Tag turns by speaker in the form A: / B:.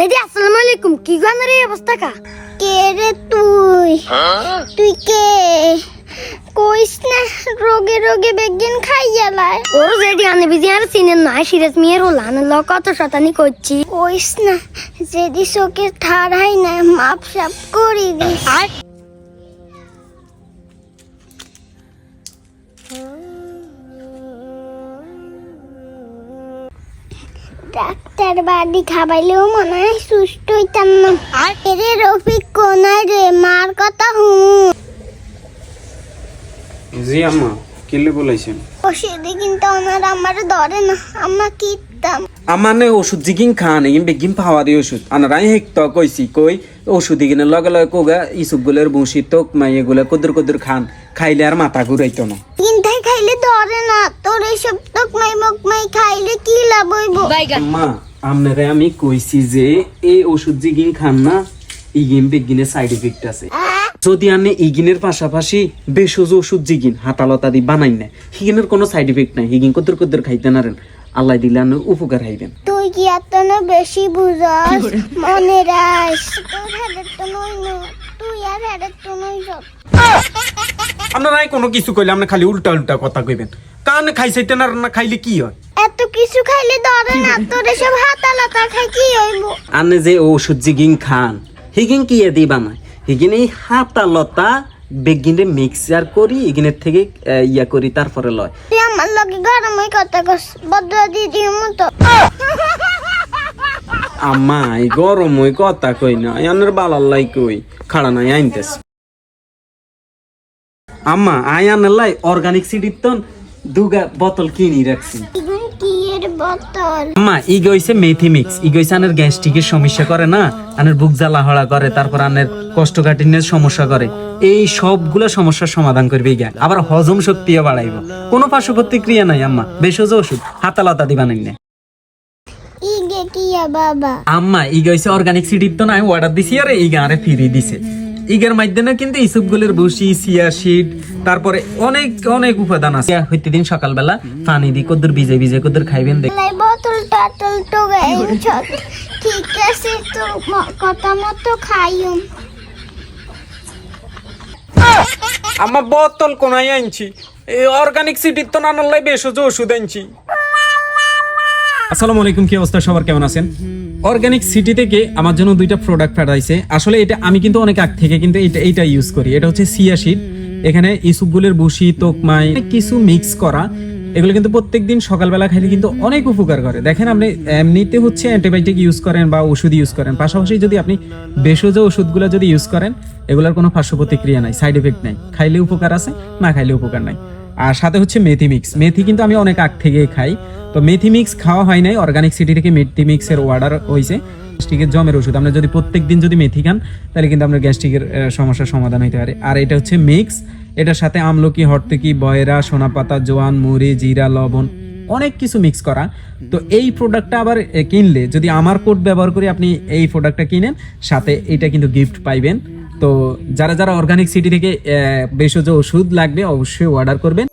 A: দিদি আসসালামু আলাইকুম। কি গানের এই অবস্থা কা?
B: কে রে তুই? তুই কে? কইস না রোগে রোগে বেগিন খাইয়া লাই
A: ওর যেদি আনে বিজি আর সিনে না সিরাজ মিয়ার হল আনে ল কত শতানি করছি।
B: কইস না যদি চোখে ঠাড়াই না মাপ সাপ করি দিস।
A: আর
B: ডাক্তার বাড়ি খাবাইলেও মনে হয় সুস্থ হইতাম না। আর এরে রফিক কোনায় রে? মার কথা হুম
C: জি আম্মা কিলে বলাইছেন
B: ওষুধে কিন্তু ওনার আমার ধরে না। আম্মা
C: আমানে ওষুধ জিগিন খান ইম বেগিন পাওয়া দি ওষুধ। আনার আই হেক তো কইছি কই ওষুধ ইগিনে লগে লগে কোগা ইসুক গুলের বসি তোক মাইয়ে গুলা কুদুর কুদুর খান খাইলে আর মাথা ঘুরাইতো না।
B: চিন্তাই খাইলে ধরে না তোর এসব তকমাই মকমাই খাইলে কি লাভ হইব?
C: আম্মা আমনারে আমি কইছি যে এই ওষুধ জিগিন খান না ইগিন বেগিনের সাইড ইফেক্ট আছে। যদি আপনি ইগিনের পাশাপাশি বেশজ ওষুধ জিগিন হাতালতা দি বানাই না হিগিনের কোনো সাইড এফেক্ট নাই হিগিন কুদুর কুদুর খাইতে নারেন। আল্লাহ দিলে আপনি উপকার হাইবেন।
B: তুই কি এত না বেশি বুঝাস? মনে রাখ তোর হেডের তো নই না তুই আর হেডের তো নই সব।
C: আপনারা কোনো কিছু কইলে আপনি খালি উল্টা উল্টা কথা কইবেন। কান খাইছাইতে না না খাইলে কি হয়?
B: এত কিছু খাইলে ধরে না তোর এসব হাতা লাতা খাই কি হইব?
C: আনে যে ঔষধ জিগিং খান হিগিন কি এদি বানায় হিগিন এই হাতা লতা বেগিনে মিক্সার করি ইগিনের থেকে ইয়া করি তারপরে লয়।
B: আমার লগে গরম হয়ে কথা কস বদ্র দিদি মতো।
C: আম্মা এই গরম ওই কথা কই না আনের বালাল্লাই কই খাড়া নাই আইনতেস আম্মা আই আনের লাই অর্গানিক সিডির তন দুগা বোতল কিনি রাখছি। আম্মা ই গইছে মেথি মিক্স ই গইছে আনের গ্যাস্ট্রিকের সমস্যা করে না আনের বুক জ্বালা হড়া করে তারপর আনের কোষ্ঠকাঠিন্যের সমস্যা করে। এই সবগুলো সমস্যার সমাধান করবে জ্ঞান আবার হজম শক্তিও বাড়াইব। কোনো পার্শ্ব প্রতিক্রিয়া নাই আম্মা। বেশজ ওষুধ। হাতালতা দিবা নাই না
B: বাবা।
C: আম্মা অর্গানিক সিডির তো নাই অর্ডার দিছি আরে ফিরি দিছে। ইগার মাধ্যমে কিন্তু ইসুপগুলোর ভুসি সিয়া শিট তারপরে অনেক অনেক উপাদান আছে। হইতে দিন সকালবেলা পানি দি কদ্দুর ভিজে ভিজে কদ্দুর খাইবেন দেখ
B: বোতল টাটল তো ঠিক আছে তো কথা মতো খাইম।
C: আমার বোতল কোনাই আনছি। অর্গানিক সিটির তো নানার লাই বেশ ওষুধ আনছি। আসসালামু আলাইকুম, কি অবস্থা? সবার কেমন আছেন? অর্গানিক সিটি থেকে আমার জন্য দুইটা প্রোডাক্ট পাঠাইছে। আসলে এটা আমি কিন্তু অনেক আগ থেকে কিন্তু এটা এটা ইউজ করি। এটা হচ্ছে সিয়া শিট এখানে ইসুপগুলের বসি তোকমাই কিছু মিক্স করা। এগুলো কিন্তু প্রত্যেকদিন সকালবেলা খাইলে কিন্তু অনেক উপকার করে। দেখেন আপনি এমনিতে হচ্ছে অ্যান্টিবায়োটিক ইউজ করেন বা ওষুধ ইউজ করেন। পাশাপাশি যদি আপনি ভেষজ ওষুধগুলো যদি ইউজ করেন এগুলোর কোনো পার্শ্ব প্রতিক্রিয়া নাই সাইড এফেক্ট নাই। খাইলে উপকার আছে না খাইলে উপকার নাই। আর সাথে হচ্ছে মেথি মিক্স মেথি কিন্তু আমি অনেক আগ থেকে খাই। তো মেথি মিক্স খাওয়া হয় নাই অর্গানিক সিটি থেকে মেথি মিক্সের অর্ডার হয়েছে গ্যাস্ট্রিকের জমের ওষুধ। আপনি যদি প্রত্যেক দিন যদি মেথি খান তাহলে কিন্তু আপনার গ্যাস্ট্রিকের সমস্যার সমাধান হইতে পারে। আর এটা হচ্ছে মিক্স এটার সাথে আমলকি, হরতেকি, বয়রা, সোনাপাতা, জোয়ান, মুড়ি, জিরা, লবণ অনেক কিছু মিক্স করা। তো এই প্রোডাক্টটা আবার কিনলে যদি আমার কোড ব্যবহার করে আপনি এই প্রোডাক্টটা কিনেন, সাথে এটা কিন্তু গিফট পাইবেন। তো যারা যারা অর্গানিক সিটি থেকে ভেষজ ওষুধ লাগবে, অবশ্যই অর্ডার করবেন।